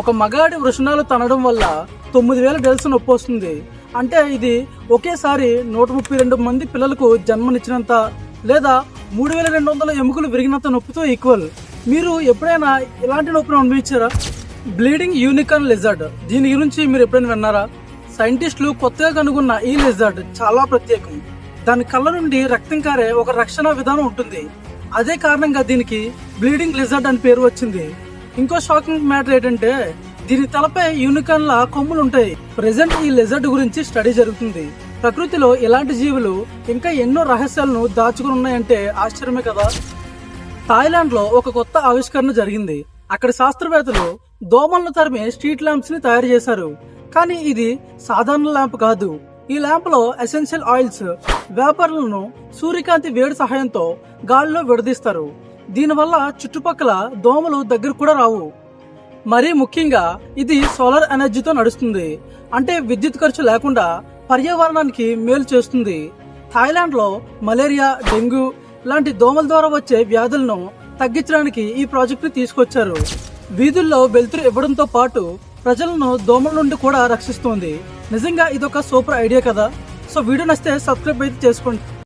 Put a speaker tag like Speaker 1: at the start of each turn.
Speaker 1: ఒక మగాడి వృషణాలు తనడం వల్ల తొమ్మిది వేల డెల్స్ నొప్పి వస్తుంది. అంటే ఇది ఒకేసారి నూట ముప్పై రెండు మంది పిల్లలకు జన్మనిచ్చినంత లేదా మూడు వేల రెండు వందల ఎముకలు విరిగినంత నొప్పితో ఈక్వల్ మీరు ఎప్పుడైనా ఇలాంటి నొప్పిని అనుభవించారా? Bleeding unicorn lizard. దీని గురించి మీరు ఎప్పుడైనా విన్నారా? సైంటిస్టులు కొత్తగా కనుగొన్న ఈ లెజర్డ్ చాలా ప్రత్యేకం. దాని కళ్ళ నుండి రక్తం కారే ఒక రక్షణ విధానం ఉంటుంది. అదే కారణంగా దీనికి బ్లీడింగ్ లిజర్డ్ అని పేరు వచ్చింది. ఇంకో షాకింగ్ మ్యాటర్ ఏంటంటే దీని తలపై యూనికాన్ల కొమ్ములు ఉంటాయి ప్రెసెంట్ ఈ లెజర్డ్ గురించి స్టడీ జరుగుతుంది. ప్రకృతిలో ఇలాంటి జీవులు ఇంకా ఎన్నో రహస్యాలను దాచుకుని ఉన్నాయంటే ఆశ్చర్యమే కదా? థాయిలాండ్లో ఒక కొత్త ఆవిష్కరణ జరిగింది. అక్కడ శాస్త్రవేత్తలు దోమలను తరిమే స్ట్రీట్ ల్యాంప్స్ని తయారు చేశారు. కానీ ఇది సాధారణ ల్యాంప్ కాదు. ఈ ల్యాంప్లో ఎసెన్షియల్ ఆయిల్స్ వేపర్లను సూర్యకాంతి వేడి సహాయంతో గాలిలో విడదీస్తారు. దీనివల్ల చుట్టుపక్కల దోమలు దగ్గర కూడా రావు. మరీ ముఖ్యంగా ఇది సోలార్ ఎనర్జీతో నడుస్తుంది. అంటే విద్యుత్ ఖర్చు లేకుండా పర్యావరణానికి మేలు చేస్తుంది. థాయిలాండ్లో మలేరియా డెంగ్యూ లాంటి దోమల ద్వారా వచ్చే వ్యాధులను తగ్గించడానికి ఈ ప్రాజెక్టుని తీసుకొచ్చారు. వీధుల్లో వెలుతురు ఇవ్వడంతో పాటు ప్రజలను దోమల నుండి కూడా రక్షిస్తుంది. నిజంగా ఇదొక సూపర్ ఐడియా కదా? సో వీడియో నచ్చితే సబ్స్క్రైబ్ అయితే చేసుకోండి.